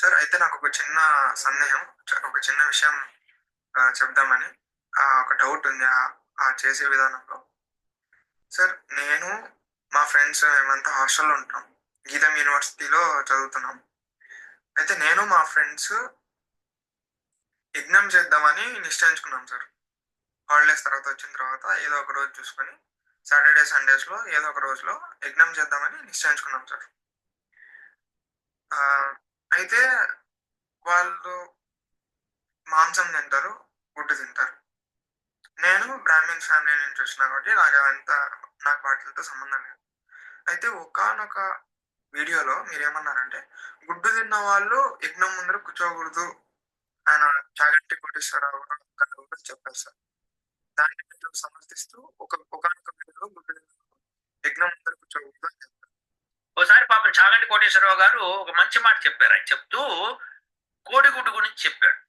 Sir అయితే నాకు ఒక చిన్న సందేహం ఒక చిన్న విషయం చెప్దామని. ఆ, ఒక డౌట్ ఉంది ఆ- ఆ చేసే విధానంలో. సార్ నేను మా ఫ్రెండ్స్ మేమంతా హాస్టల్లో ఉంటాం. గీతం యూనివర్సిటీలో చదువుతున్నాం. అయితే నేను మా ఫ్రెండ్స్ యజ్ఞం చేద్దామని నిశ్చయించుకున్నాం సార్ హాలిడేస్ తర్వాత వచ్చిన తర్వాత ఏదో ఒక రోజు చూసుకొని సాటర్డే సండేస్లో ఏదో ఒక రోజులో యజ్ఞం చేద్దామని నిశ్చయించుకున్నాం సార్. ఆ, అయితే వాళ్ళు మాంసం తింటారు గుడ్డు తింటారు. నేను బ్రాహ్మిన్ ఫ్యామిలీ నుంచి వచ్చిన కాబట్టి నాకు అంత నాకు వాటితో సంబంధం లేదు. అయితే ఒకానొక వీడియోలో మీరు ఏమన్నారంటే గుడ్డు తిన్న వాళ్ళు యజ్ఞం ముందర కూర్చోకూడదు ఆయన చాగంటి కోటేశ్వరరావు గారు కూడా చెప్పారు సార్. దాన్ని మీరు సమర్థిస్తూ ఒక ఒకనొక వీడియోలో గుడ్డు యజ్ఞం ముందర చెప్పారు ఒకసారి పాపం చాగంటి కోటేశ్వరరావు గారు ఒక మంచి మాట చెప్పారు. ఆయన చెప్తూ కోడిగుడ్డు గురించి చెప్పాడు.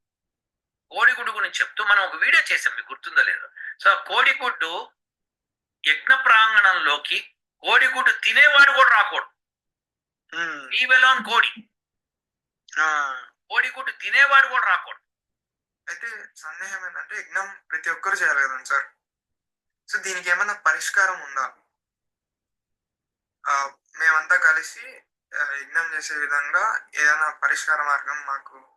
కోడిగుడ్డు గురించి చెప్తూ మనం ఒక వీడియో చేసాం మీకు గుర్తుందో లేదో. సో కోడిగుడ్డు యజ్ఞ ప్రాంగణంలోకి కోడిగుడ్డు తినేవాడు కూడా రాకూడదు. ఈవెలాన్ కోడి. ఆ, కోడిగుడ్డు తినేవాడు కూడా రాకూడదు. అయితే సందేహం ఏంటంటే యజ్ఞం ప్రతి ఒక్కరు చేయాలి కదండి సార్. సో దీనికి ఏమైనా పరిష్కారం ఉందా? ఆ, మేమంతా కలిసి యజ్ఞం చేసే విధంగా ఏదైనా పరిష్కార మార్గం మాకు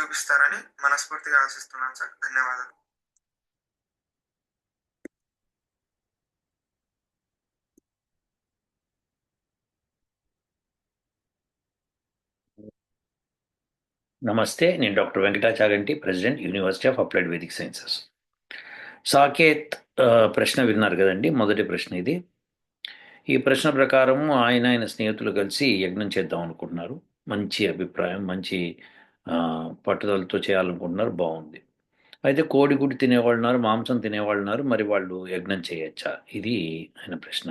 చూపిస్తారని మనస్ఫూర్తిగా ఆశిస్తున్నాను సార్. ధన్యవాదాలు. నమస్తే నేను doctor Venkata Chaganti president university of applied Vedic sciences. Saketh ప్రశ్న విన్నారు కదండి మొదటి ప్రశ్న ఇది. ఈ ప్రశ్న ప్రకారం ఆయన ఆయన స్నేహితులు కలిసి యజ్ఞం చేద్దాం అనుకుంటున్నారు. మంచి అభిప్రాయం మంచి పట్టుదలతో చేయాలనుకుంటున్నారు బాగుంది. అయితే కోడిగుడ్డు తినేవాళ్ళు ఉన్నారు మాంసం తినేవాళ్ళు ఉన్నారు మరి వాళ్ళు యజ్ఞం చేయొచ్చా? ఇది ఆయన ప్రశ్న.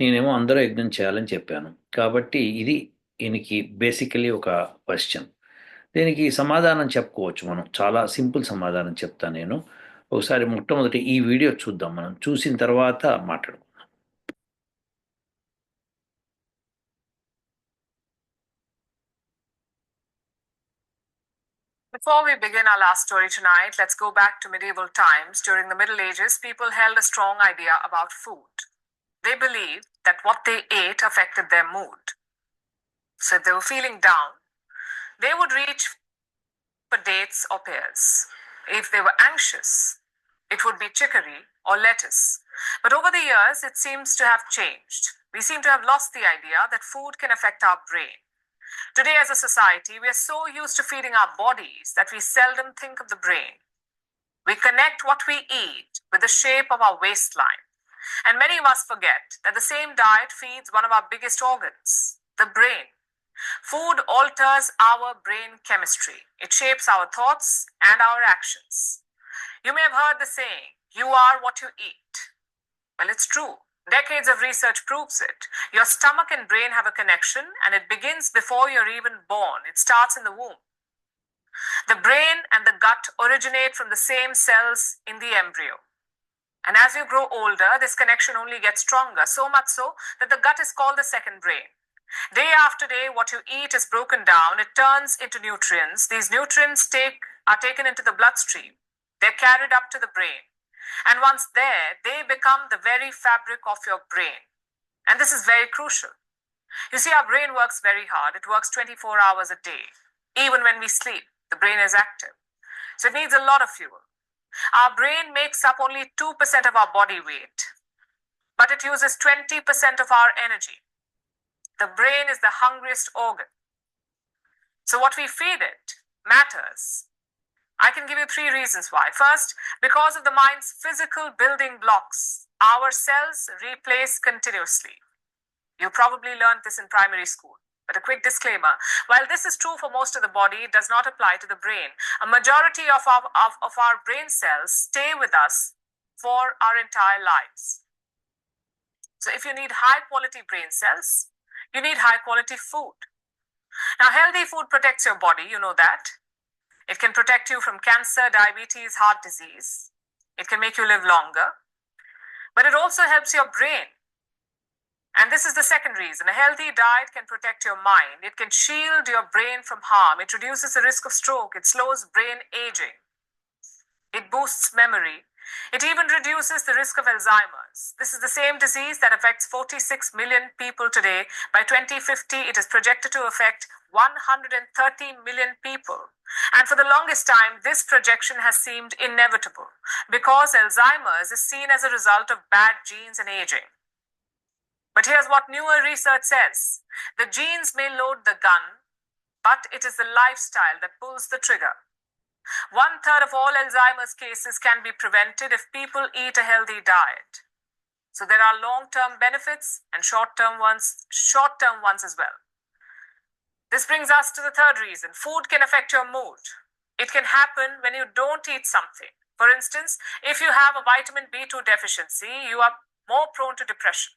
నేనేమో అందరూ యజ్ఞం చేయాలని చెప్పాను. కాబట్టి ఇది ఈయనకి బేసికలీ ఒక క్వశ్చన్ దీనికి సమాధానం చెప్పుకోవచ్చు మనం చాలా సింపుల్ సమాధానం చెప్తాను నేను ఒకసారి మొట్టమొదటి ఈ వీడియో చూద్దాం మనం చూసిన తర్వాత మాట్లాడుకుందాం Before we begin our last story tonight, let's go back to medieval times. During the Middle Ages, people held a strong idea about food. They believed that what they ate affected their mood. So if they were feeling down, they would reach for dates or pears. If they were anxious, it would be chicory or lettuce. But over the years, it seems to have changed. We seem to have lost the idea that food can affect our brain. Today, as a society, we are so used to feeding our bodies that we seldom think of the brain. We connect what we eat with the shape of our waistline. And many of us forget that the same diet feeds one of our biggest organs, the brain. Food alters our brain chemistry, it shapes our thoughts and our actions. You may have heard the saying, you are what you eat. Well, it's true. Decades of research proves it. Your stomach and brain have a connection, and it begins before you're even born. It starts in the womb. The brain and the gut originate from the same cells in the embryo. And as you grow older, this connection only gets stronger, so much so that the gut is called the second brain. Day after day, what you eat is broken down, it turns into nutrients. These nutrients take, are taken into the bloodstream, they're carried up to the brain. And once there, they become the very fabric of your brain. And this is very crucial. You see, our brain works very hard. It works 24 hours a day. Even when we sleep, the brain is active. So it needs a lot of fuel. Our brain makes up only 2% of our body weight, but it uses 20% of our energy. The brain is the hungriest organ. So what we feed it matters. I can give you three reasons why. First, because of the mind's physical building blocks, our cells replace continuously. You probably learned this in primary school. But a quick disclaimer while this is true for most of the body, it does not apply to the brain. A majority of our, of, of our brain cells stay with us for our entire lives. So, if you need high quality brain cells, you need high quality food. Now, healthy food protects your body, you know that. It can protect you from cancer, diabetes, heart disease. It can make you live longer. But it also helps your brain. And this is the second reason. A healthy diet can protect your mind. It can shield your brain from harm. It reduces the risk of stroke. It slows brain aging. It boosts memory. It even reduces the risk of Alzheimer's. This is the same disease that affects 46 million people today. By 2050, it is projected to affect 130 million people. And for the longest time, this projection has seemed inevitable because Alzheimer's is seen as a result of bad genes and aging. But here's what newer research says the genes may load the gun, but it is the lifestyle that pulls the trigger. One third of all Alzheimer's cases can be prevented if people eat a healthy diet. So there are long term benefits and short term ones, short term ones as well. This brings us to the third reason food can affect your mood. It can happen when you don't eat something. For instance, if you have a vitamin B2 deficiency, you are more prone to depression.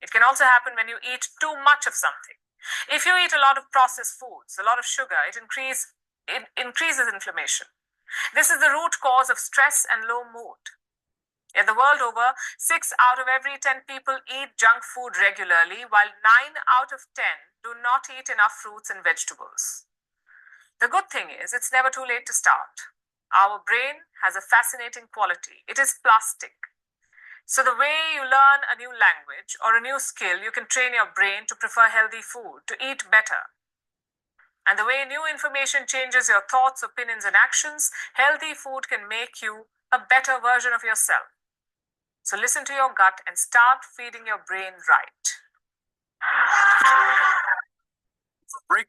It can also happen when you eat too much of something. If you eat a lot of processed foods, a lot of sugar, it, increase, it increases inflammation. This is the root cause of stress and low mood. In the world over, 6 out of every 10 people eat junk food regularly, while 9 out of 10 do not eat enough fruits and vegetables. The good thing is, it's never too late to start. Our brain has a fascinating quality it is plastic. So, the way you learn a new language or a new skill, you can train your brain to prefer healthy food, to eat better. And the way new information changes your thoughts, opinions, and actions, healthy food can make you a better version of yourself. So, listen to your gut and start feeding your brain right. break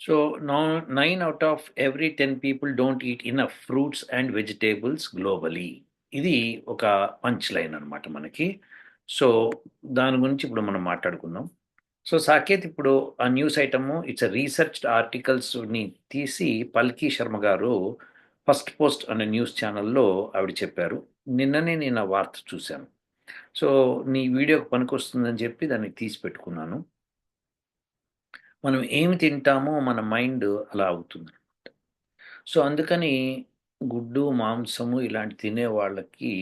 So now nine out of every 10 people don't eat enough fruits and vegetables globally. ఇది ఒక punch line అనమాట మనకి so దాని గురించి ఇప్పుడు మనం మాట్లాడుకుందాం so Saketh ఇప్పుడు ఆ న్యూస్ ఐటమ్ ఇట్స్ రీసెర్చ్డ్ ఆర్టికల్స్ని తీసి పల్కీ శర్మ గారు ఫస్ట్ పోస్ట్ అనే న్యూస్ ఛానల్లో ఆవిడ చెప్పారు. నిన్ననే నేను ఆ వార్త చూశాను. సో నీ వీడియోకి పనికొస్తుందని చెప్పి దాన్ని తీసి పెట్టుకున్నాను. మనం ఏమి తింటామో మన మైండ్ అలా అవుతుంది. సో అందుకని గుడ్డు మాంసము ఇలాంటి తినే వాళ్ళకి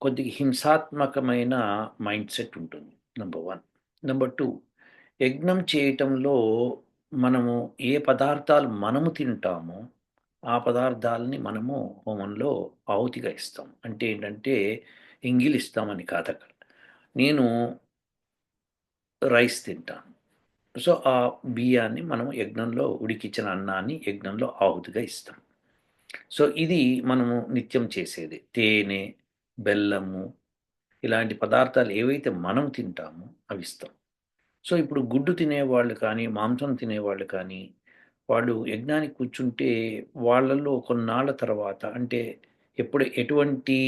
కొద్దిగా హింసాత్మకమైన మైండ్ సెట్ ఉంటుంది నెంబర్ వన్. నెంబర్ టూ యజ్ఞం చేయటంలో మనము ఏ పదార్థాలు మనము తింటామో ఆ పదార్థాలని మనము హోమంలో ఆహుతిగా ఇస్తాం అంటే ఏంటంటే ఎంగిలి ఇస్తామని కాదు అక్కడ నేను రైస్ తింటాను. సో ఆ బియ్యాన్ని మనం యజ్ఞంలో ఉడికించిన అన్నాన్ని యజ్ఞంలో ఆహుతిగా ఇస్తాం సో ఇది మనము నిత్యం చేసేది. తేనె బెల్లము ఇలాంటి పదార్థాలు ఏవైతే మనం తింటామో అవి ఇస్తాం. సో ఇప్పుడు గుడ్డు తినేవాళ్ళు కానీ మాంసం తినేవాళ్ళు కానీ వాళ్ళు యజ్ఞానికి కూర్చుంటే వాళ్ళల్లో కొన్నాళ్ళ తర్వాత అంటే ఎప్పుడు ఎటువంటి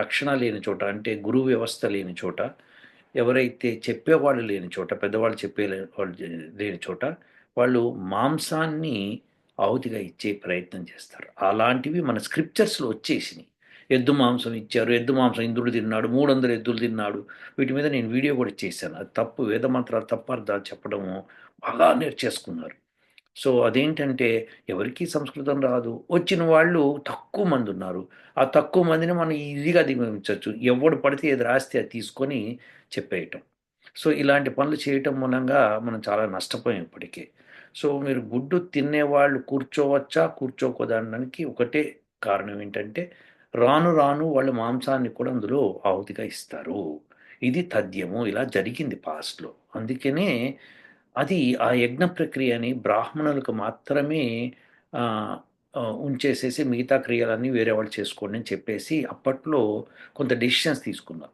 రక్షణ లేని చోట అంటే గురువు వ్యవస్థ లేని చోట ఎవరైతే చెప్పేవాళ్ళు లేని చోట పెద్దవాళ్ళు చెప్పే వాళ్ళు లేని చోట వాళ్ళు మాంసాన్ని ఆహుతిగా ఇచ్చే ప్రయత్నం చేస్తారు. అలాంటివి మన స్క్రిప్చర్స్లో వచ్చేసినాయి. ఎద్దు మాంసం ఇచ్చారు ఎద్దు మాంసం ఇంద్రుడు తిన్నాడు మూడు వందల ఎద్దులు తిన్నాడు. వీటి మీద నేను వీడియో కూడా చేశాను. అది తప్పు వేదమంత్రాలు తప్పు అర్థాలు చెప్పడము బాగా నేర్చేసుకున్నారు సో అదేంటంటే ఎవరికీ సంస్కృతం రాదు. వచ్చిన వాళ్ళు తక్కువ మంది ఉన్నారు. ఆ తక్కువ మందిని మనం ఈజీగా దిగమించవచ్చు ఎవడు పడితే ఏది రాస్తే అది తీసుకొని చెప్పేయటం. సో ఇలాంటి పనులు చేయటం మూలంగా మనం చాలా నష్టపోయాం ఇప్పటికే. సో మీరు గుడ్డు తినేవాళ్ళు కూర్చోవచ్చా? కూర్చోకూడదానికి ఒకటే కారణం ఏంటంటే రాను రాను వాళ్ళు మాంసాన్ని కూడా అందులో ఆహుతిగా ఇస్తారు. ఇది తథ్యము. ఇలా జరిగింది పాస్ట్లో. అందుకనే అది ఆ యజ్ఞ ప్రక్రియని బ్రాహ్మణులకు మాత్రమే ఉంచేసేసి మిగతా క్రియలన్నీ వేరే వాళ్ళు చేసుకోండి అని చెప్పేసి అప్పట్లో కొంత డెసిషన్స్ తీసుకున్నారు.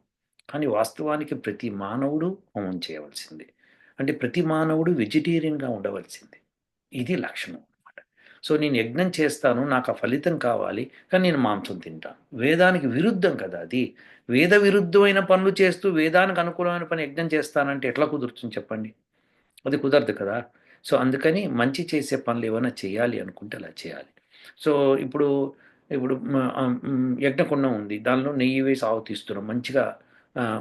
కానీ వాస్తవానికి ప్రతి మానవుడు హోమం చేయవలసింది. అంటే ప్రతి మానవుడు వెజిటేరియన్గా ఉండవలసింది. ఇది లక్షణం. సో నేను యజ్ఞం చేస్తాను నాకు ఆ ఫలితం కావాలి కానీ నేను మాంసం తింటాను. వేదానికి విరుద్ధం కదా అది. వేద విరుద్ధమైన పనులు చేస్తూ వేదానికి అనుకూలమైన పని యజ్ఞం చేస్తానంటే ఎట్లా కుదురుతుంది చెప్పండి? అది కుదరదు కదా. సో అందుకని మంచి చేసే పనులు ఏమైనా చేయాలి అనుకుంటే అలా చేయాలి. సో ఇప్పుడు ఇప్పుడు యజ్ఞకుండం ఉంది. దానిలో నెయ్యి వేసి ఆవుతీస్తున్నాం మంచిగా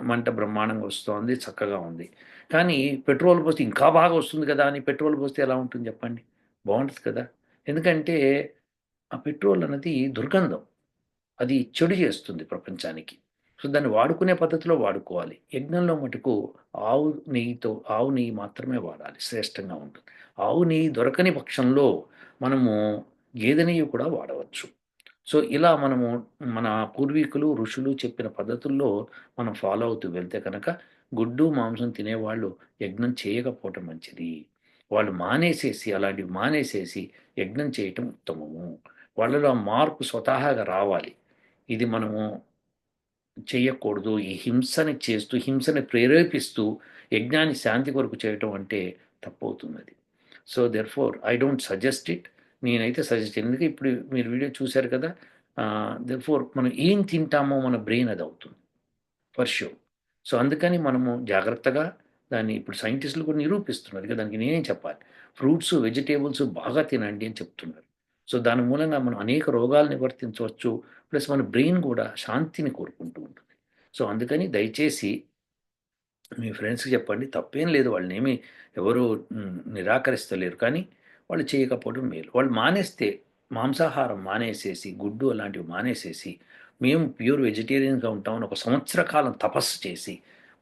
మంట బ్రహ్మాండంగా వస్తుంది చక్కగా ఉంది. కానీ పెట్రోల్ పోస్తే ఇంకా బాగా వస్తుంది కదా అని పెట్రోల్ పోస్తే ఎలా ఉంటుంది చెప్పండి? బాగుంటుంది కదా. ఎందుకంటే ఆ పెట్రోల్ అన్నది దుర్గంధం. అది చెడు చేస్తుంది ప్రపంచానికి. సో దాన్ని వాడుకునే పద్ధతిలో వాడుకోవాలి. యజ్ఞంలో మటుకు ఆవు నెయ్యితో ఆవు నెయ్యి మాత్రమే వాడాలి. శ్రేష్టంగా ఉంటుంది. ఆవు నెయ్యి దొరకని పక్షంలో మనము గేదె నెయ్యి కూడా వాడవచ్చు. సో ఇలా మనము మన పూర్వీకులు ఋషులు చెప్పిన పద్ధతుల్లో మనం ఫాలో అవుతూ వెళ్తే కనుక గుడ్డు మాంసం తినేవాళ్ళు యజ్ఞం చేయకపోవటం మంచిది. వాళ్ళు మానేసేసి అలాంటివి మానేసేసి యజ్ఞం చేయటం ఉత్తమము. వాళ్ళలో ఆ మార్పు స్వతహాగా రావాలి. ఇది మనము చేయకూడదు ఈ హింసని చేస్తూ హింసని ప్రేరేపిస్తూ యజ్ఞాన్ని శాంతి కొరకు చేయటం అంటే తప్పవుతుంది అది so therefore I don't suggest it నేనైతే సజెస్ట్ ఎందుకంటే ఇప్పుడు మీరు వీడియో చూశారు కదా దెర్ ఫోర్ మనం ఏం తింటామో మన బ్రెయిన్ అది అవుతుంది ఫర్ షూర్ సో అందుకని మనము జాగ్రత్తగా దాన్ని ఇప్పుడు సైంటిస్టులు కూడా నిరూపిస్తున్నారు ఇక దానికి నేనేం చెప్పాలి? ఫ్రూట్స్ వెజిటేబుల్స్ బాగా తినండి అని చెప్తున్నారు. సో దాని మూలంగా మనం అనేక రోగాలు నివర్తించవచ్చు ప్లస్ మన బ్రెయిన్ కూడా శాంతిని కోరుకుంటూ ఉంటుంది. సో అందుకని దయచేసి మీ ఫ్రెండ్స్కి చెప్పండి తప్పేం లేదు వాళ్ళని ఏమీ ఎవరు నిరాకరిస్తలేరు కానీ వాళ్ళు చేయకపోవడం మేలు. వాళ్ళు మానేస్తే మాంసాహారం మానేసేసి గుడ్డు అలాంటివి మానేసేసి మేము ప్యూర్ వెజిటేరియన్గా ఉంటామని ఒక సంవత్సర కాలం తపస్సు చేసి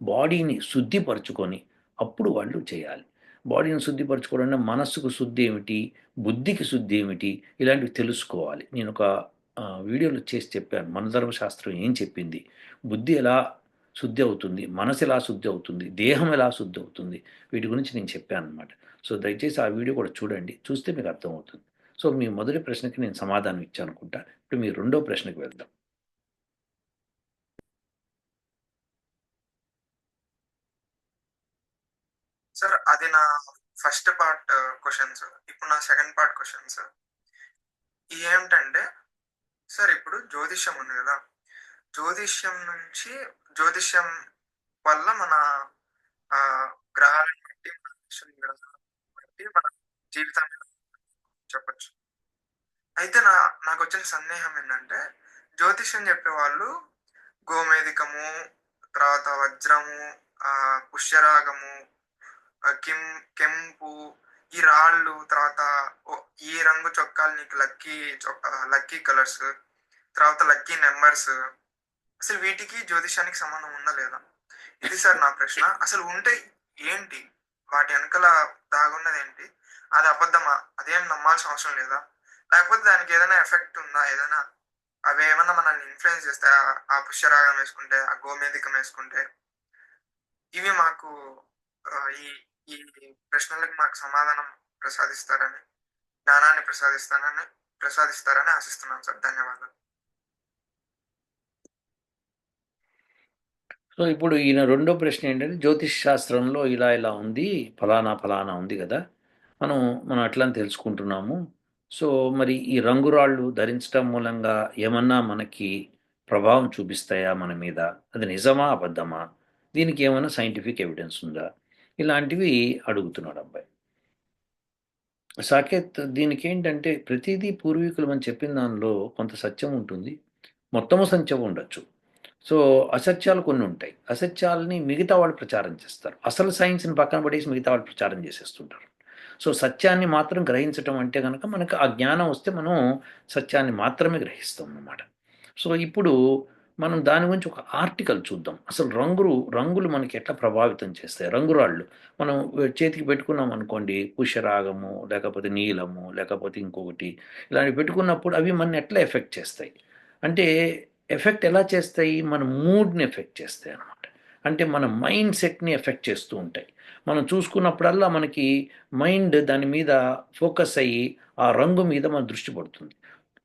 బాడీని శుద్ధిపరచుకొని అప్పుడు వాళ్ళు చేయాలి. బాడీని శుద్ధిపరచుకోవడం మనస్సుకు శుద్ధి ఏమిటి బుద్ధికి శుద్ధి ఏమిటి ఇలాంటివి తెలుసుకోవాలి. నేను ఒక వీడియోలో చేసి చెప్పాను. మన ధర్మశాస్త్రం ఏం చెప్పింది? బుద్ధి ఎలా శుద్ధి అవుతుంది మనసు ఎలా శుద్ధి అవుతుంది దేహం ఎలా శుద్ధి అవుతుంది వీటి గురించి నేను చెప్పాను అనమాట సో దయచేసి ఆ వీడియో కూడా చూడండి. చూస్తే మీకు అర్థమవుతుంది. సో మీ మొదటి ప్రశ్నకి నేను సమాధానం ఇచ్చాను అనుకుంటా. ఇప్పుడు మీ రెండో ప్రశ్నకి వెళ్దాం. సార్ అది నా ఫస్ట్ పార్ట్ క్వశ్చన్స్ ఇప్పుడు నా సెకండ్ పార్ట్ క్వశ్చన్స్ ఏమిటంటే సార్ ఇప్పుడు జ్యోతిష్యం ఉంది కదా. జ్యోతిష్యం నుంచి జ్యోతిష్యం వల్ల మన గ్రహాలను బట్టి మన బట్టి మన జీవితాన్ని చెప్పచ్చు. అయితే నా నాకు వచ్చిన సందేహం ఏంటంటే జ్యోతిష్యం చెప్పేవాళ్ళు గోమేధికము తర్వాత వజ్రము ఆ పుష్యరాగము కిం కెంపు ఈ రాళ్ళు తర్వాత ఈ రంగు చొక్కాలు నీకు లక్కీ లక్కీ కలర్స్ తర్వాత లక్కీ నెంబర్స్. అసలు వీటికి జ్యోతిషానికి సంబంధం ఉందా లేదా? ఇది సార్ నా ప్రశ్న. అసలు ఉంటే ఏంటి? వాటి వెనకాల దాగున్నది ఏంటి? అది అబద్ధమా? అదేం నమ్మాల్సిన అవసరం లేదా? లేకపోతే దానికి ఏదైనా ఎఫెక్ట్ ఉందా? ఏదైనా అవి ఏమన్నా మనల్ని ఇన్ఫ్లుయెన్స్ చేస్తే ఆ పుష్యరాగం వేసుకుంటే ఆ గోమేధికం వేసుకుంటే ఇవి మాకు ఈ ఈ ప్రశ్నలకు మాకు సమాధానం ప్రసాదిస్తారని జ్ఞానాన్ని ప్రసాదిస్తానని ప్రసాదిస్తారని ఆశిస్తున్నాను సార్. ధన్యవాదాలు. సో ఇప్పుడు ఈయన రెండో ప్రశ్న ఏంటంటే జ్యోతిష్ శాస్త్రంలో ఇలా ఇలా ఉంది ఫలానా ఫలానా ఉంది కదా మనం మనం అట్లా అని తెలుసుకుంటున్నాము. సో మరి ఈ రంగురాళ్ళు ధరించడం మూలంగా ఏమన్నా మనకి ప్రభావం చూపిస్తాయా మన మీద? అది నిజమా అబద్ధమా? దీనికి ఏమైనా సైంటిఫిక్ ఎవిడెన్స్ ఉందా? ఇలాంటివి అడుగుతున్నాడు అబ్బాయి. సాకేత్ దీనికి ఏంటంటే ప్రతిదీ పూర్వీకులు మనం చెప్పిన దానిలో కొంత సత్యం ఉంటుంది మొత్తము సత్యం ఉండొచ్చు. సో అసత్యాలు కొన్ని ఉంటాయి. అసత్యాలని మిగతా వాళ్ళు ప్రచారం చేస్తారు. అసలు సైన్స్ని పక్కన పడేసి మిగతా వాళ్ళు ప్రచారం చేసేస్తుంటారు. సో సత్యాన్ని మాత్రం గ్రహించటం అంటే కనుక మనకు ఆ జ్ఞానం వస్తే మనం సత్యాన్ని మాత్రమే గ్రహిస్తాం అన్నమాట. సో ఇప్పుడు మనం దాని గురించి ఒక ఆర్టికల్ చూద్దాం. అసలు రంగులు రంగులు మనకి ఎట్లా ప్రభావితం చేస్తాయి? రంగురాళ్ళు. మనం చేతికి పెట్టుకున్నాం అనుకోండి పుష్యరాగము లేకపోతే నీలము లేకపోతే ఇంకొకటి ఇలాంటివి పెట్టుకున్నప్పుడు అవి మన ఎట్లా ఎఫెక్ట్ చేస్తాయి? అంటే ఎఫెక్ట్ ఎలా చేస్తాయి? మన మూడ్ని ఎఫెక్ట్ చేస్తాయి అన్నమాట. అంటే మన మైండ్ సెట్ని ఎఫెక్ట్ చేస్తూ ఉంటాయి. మనం చూసుకున్నప్పుడల్లా మనకి మైండ్ దాని మీద ఫోకస్ అయ్యి ఆ రంగు మీద మన దృష్టి పడుతుంది.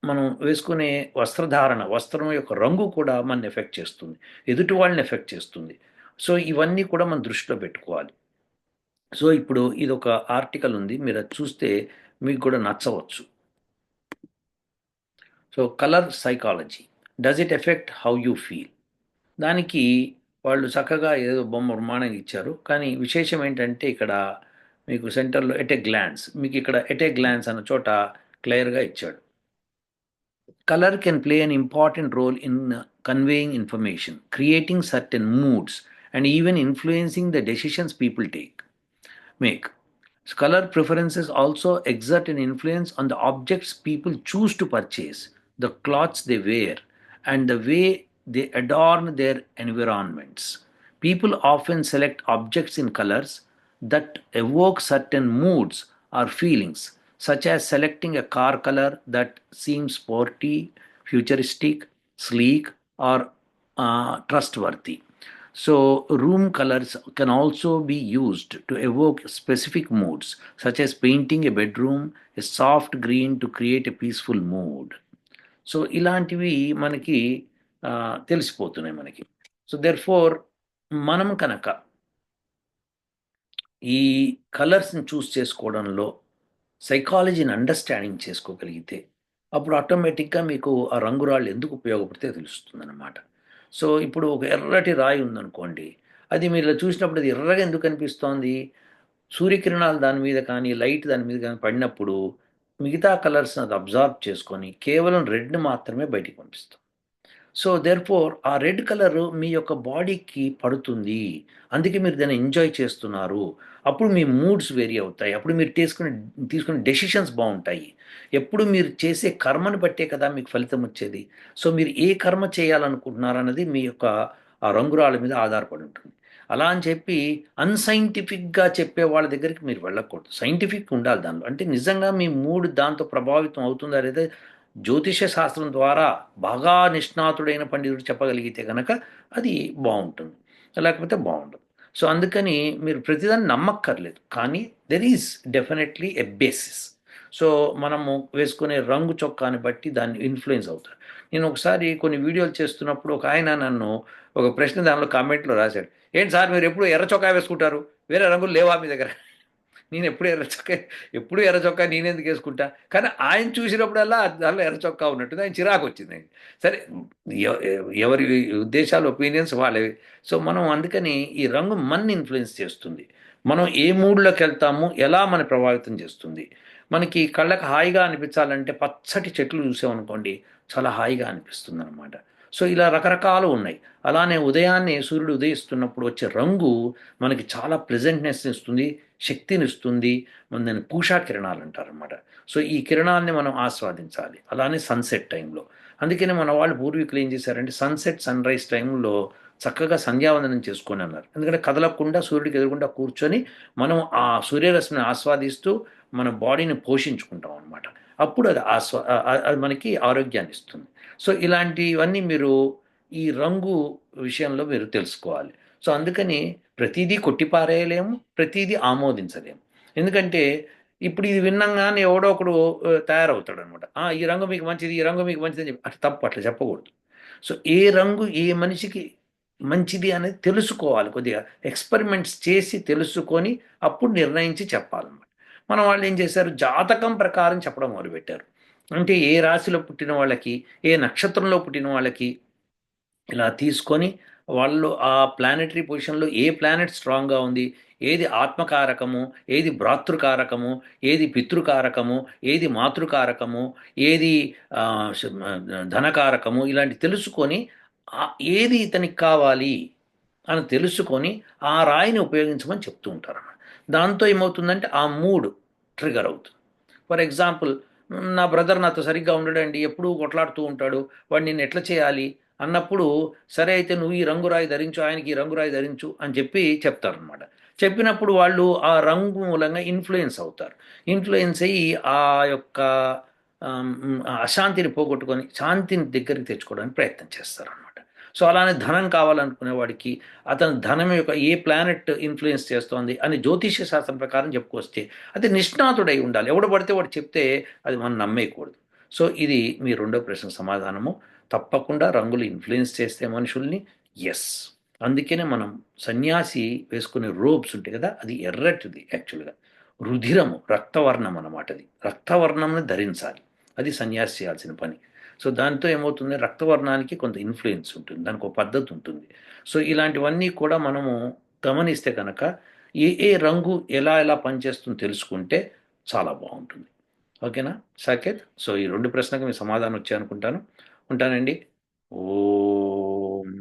మనం వేసుకునే వస్త్రధారణ వస్త్రం యొక్క రంగు కూడా మన ఎఫెక్ట్ చేస్తుంది. ఎదుటి వాళ్ళని ఎఫెక్ట్ చేస్తుంది. సో ఇవన్నీ కూడా మనం దృష్టిలో పెట్టుకోవాలి. సో ఇప్పుడు ఇది ఒక ఆర్టికల్ ఉంది. మీరు అది చూస్తే మీకు కూడా నచ్చవచ్చు. So colour psychology. Does it effect how you feel? దానికి వాళ్ళు చక్కగా ఏదో బొమ్మ నిర్మాణంగా ఇచ్చారు. కానీ విశేషం ఏంటంటే ఇక్కడ మీకు సెంటర్లో ఎట్ ఏ గ్లాన్స్ మీకు ఇక్కడ ఎట్ ఏ గ్లాన్స్ అన్న చోట క్లియర్గా ఇచ్చాడు. color can play an important role in uh, conveying information, creating certain moods, and even influencing the decisions people take. Make color preferences also exert an influence on the objects people choose to purchase, the clothes they wear, and the way they adorn their environments. People often select objects in colors that evoke certain moods or feelings, such as selecting a car color that seems sporty, futuristic, sleek, or uh, trustworthy. So, room colors can also be used to evoke specific moods, such as painting a bedroom a soft green to create a peaceful mood. So ఇలాంటివి మనకి తెలిసిపోతున్నాయి మనకి so there four మనం కనుక ఈ కలర్స్ని చూస్ చేసుకోవడంలో సైకాలజీని understanding చేసుకోగలిగితే అప్పుడు ఆటోమేటిక్గా మీకు ఆ రంగురాళ్ళు ఎందుకు ఉపయోగపడితే తెలుస్తుంది అనమాట సో ఇప్పుడు ఒక ఎర్రటి రాయి ఉందనుకోండి అది మీరు ఇలా చూసినప్పుడు అది ఎర్రగా ఎందుకు కనిపిస్తోంది సూర్యకిరణాలు దాని మీద కానీ లైట్ దాని మీద కానీ పడినప్పుడు మిగతా కలర్స్ని అది అబ్జార్బ్ చేసుకొని కేవలం రెడ్ని మాత్రమే బయటికి పంపిస్తాం సో దేర్ఫోర్ ఆ రెడ్ కలర్ మీ యొక్క బాడీకి పడుతుంది. అందుకే మీరు దాన్ని ఎంజాయ్ చేస్తున్నారు. అప్పుడు మీ మూడ్స్ వేరీ అవుతాయి. అప్పుడు మీరు తీసుకునే తీసుకునే డెసిషన్స్ బాగుంటాయి. ఎప్పుడు మీరు చేసే కర్మను బట్టే కదా మీకు ఫలితం వచ్చేది. సో మీరు ఏ కర్మ చేయాలనుకుంటున్నారన్నది మీ యొక్క ఆ రంగురాళ్ళ మీద ఆధారపడి ఉంటుంది. అలా అని చెప్పి అన్సైంటిఫిక్గా చెప్పే వాళ్ళ దగ్గరికి మీరు వెళ్ళకూడదు. సైంటిఫిక్ ఉండాలి దానిలో అంటే నిజంగా మీ మూడ్ దాంతో ప్రభావితం అవుతుందా లేదా జ్యోతిష శాస్త్రం ద్వారా బాగా నిష్ణాతుడైన పండితుడు చెప్పగలిగితే కనుక అది బాగుంటుంది. లేకపోతే బాగుండదు. సో అందుకని మీరు ప్రతిదాన్ని నమ్మక్కర్లేదు. కానీ there is definitely a basis so మనము వేసుకునే రంగు చొక్కాని బట్టి దాన్ని ఇన్ఫ్లుయెన్స్ అవుతారు. నేను ఒకసారి కొన్ని వీడియోలు చేస్తున్నప్పుడు ఒక ఆయన నన్ను ఒక ప్రశ్న దానిలో కామెంట్లో రాశాడు. ఏంటి సార్ మీరు ఎప్పుడు ఎర్ర చొక్కా వేసుకుంటారు? వేరే రంగులు లేవా మీ దగ్గర? నేను ఎప్పుడు ఎర్ర చొక్కా ఎప్పుడు ఎర్ర చొక్కా నేనెందుకు వేసుకుంటా? కానీ ఆయన చూసినప్పుడల్లా దానిలో ఎర్ర చొక్కా ఉన్నట్టు ఆయన చిరాకు వచ్చింది. సరే ఎవరి ఉద్దేశాలు ఒపీనియన్స్ వాళ్ళవి. సో మనం అందుకని ఈ రంగు మన ఇన్ఫ్లుయెన్స్ చేస్తుంది. మనం ఏ మూడ్లోకి వెళ్తాము ఎలా మన ప్రభావితం చేస్తుంది. మనకి కళ్ళకు హాయిగా అనిపించాలంటే పచ్చటి చెట్లు చూసామనుకోండి చాలా హాయిగా అనిపిస్తుంది అనమాట సో ఇలా రకరకాలు ఉన్నాయి. అలానే ఉదయాన్నే సూర్యుడు ఉదయిస్తున్నప్పుడు వచ్చే రంగు మనకి చాలా ప్లెజెంట్నెస్ ఇస్తుంది శక్తిని ఇస్తుంది. మన పూషా కిరణాలు అంటారనమాట సో ఈ కిరణాలని మనం ఆస్వాదించాలి. అలానే సన్సెట్ టైంలో అందుకనే మన వాళ్ళు పూర్వీకులు ఏం చేశారంటే సన్సెట్ సన్ రైజ్ టైంలో చక్కగా సంధ్యావందనం చేసుకొని అన్నారు. ఎందుకంటే కదలకుండా సూర్యుడికి ఎదురుకుండా కూర్చొని మనం ఆ సూర్యరశ్మిని ఆస్వాదిస్తూ మన బాడీని పోషించుకుంటాం అనమాట అప్పుడు అది ఆస్వా అది మనకి ఆరోగ్యాన్ని ఇస్తుంది. సో ఇలాంటివన్నీ మీరు ఈ రంగు విషయంలో మీరు తెలుసుకోవాలి. సో అందుకని ప్రతిదీ కొట్టిపారేయలేము ప్రతిదీ ఆమోదించలేము. ఎందుకంటే ఇప్పుడు ఇది విన్నంగానే ఎవడో ఒకడు ఆ, తయారవుతాడు అనమాట ఈ రంగు మీకు మంచిది ఈ రంగు మీకు మంచిది అని చెప్పి అట్లా తప్పు అట్లా చెప్పకూడదు. సో ఏ రంగు ఏ మనిషికి మంచిది అనేది తెలుసుకోవాలి కొద్దిగా ఎక్స్పెరిమెంట్స్ చేసి తెలుసుకొని అప్పుడు నిర్ణయించి చెప్పాలన్నమాట. మన వాళ్ళు ఏం చేశారు? జాతకం ప్రకారం చెప్పడం మొదలుపెట్టారు. అంటే ఏ రాశిలో పుట్టిన వాళ్ళకి ఏ నక్షత్రంలో పుట్టిన వాళ్ళకి ఇలా తీసుకొని వాళ్ళు ఆ ప్లానెటరీ పొజిషన్లో ఏ ప్లానెట్ స్ట్రాంగ్గా ఉంది ఏది ఆత్మకారకము ఏది భ్రాతృకారకము ఏది పితృకారకము ఏది మాతృకారకము ఏది ధనకారకము ఇలాంటి తెలుసుకొని ఏది ఇతనికి కావాలి అని తెలుసుకొని ఆ రాయిని ఉపయోగించమని చెప్తూ ఉంటారు దాంతో ఏమవుతుందంటే ఆ మూడ్ ట్రిగర్ అవుతుంది. ఫర్ ఎగ్జాంపుల్ నా బ్రదర్ నాతో సరిగ్గా ఉండడండి ఎప్పుడూ కొట్లాడుతూ ఉంటాడు వాడు నేను ఎట్లా చేయాలి అన్నప్పుడు సరే అయితే నువ్వు ఈ రంగురాయి ధరించు ఆయనకి ఈ రంగురాయి ధరించు అని చెప్పి చెప్తారనమాట చెప్పినప్పుడు వాళ్ళు ఆ రంగు మూలంగా ఇన్ఫ్లుయెన్స్ అవుతారు. ఇన్ఫ్లుయెన్స్ అయ్యి ఆ యొక్క అశాంతిని పోగొట్టుకొని శాంతిని దగ్గరికి తెచ్చుకోవడానికి ప్రయత్నం చేస్తారన్నమాట. సో అలానే ధనం కావాలనుకునే వాడికి అతని ధనం యొక్క ఏ ప్లానెట్ ఇన్ఫ్లుయెన్స్ చేస్తోంది అని జ్యోతిష్య శాస్త్రం ప్రకారం చెప్పుకొస్తే అది నిష్ణాతుడై ఉండాలి. ఎవడు పడితే వాడు చెప్తే అది మనం నమ్మేయకూడదు. సో ఇది మీ రెండో ప్రశ్న సమాధానము. తప్పకుండా రంగులు ఇన్ఫ్లుయెన్స్ చేస్తే మనుషుల్ని ఎస్ అందుకనే మనం సన్యాసి వేసుకునే రోబ్స్ ఉంటాయి కదా అది ఎర్రటిది యాక్చువల్గా రుధిరము రక్తవర్ణం అన్నమాట అది. రక్తవర్ణంని ధరించాలి. అది సన్యాసి చేయాల్సిన పని. సో దాంతో ఏమవుతుంది? రక్తవర్ణానికి కొంత ఇన్ఫ్లుయెన్స్ ఉంటుంది. దానికి ఒక పద్ధతి ఉంటుంది. సో ఇలాంటివన్నీ కూడా మనము గమనిస్తే కనుక ఏ ఏ రంగు ఎలా ఎలా పనిచేస్తుందో తెలుసుకుంటే చాలా బాగుంటుంది. ఓకేనా? సాకేత్ సో ఈ రెండు ప్రశ్నలకు మీ సమాధానం వచ్చాయనుకుంటాను ఉంటానండి. ఓ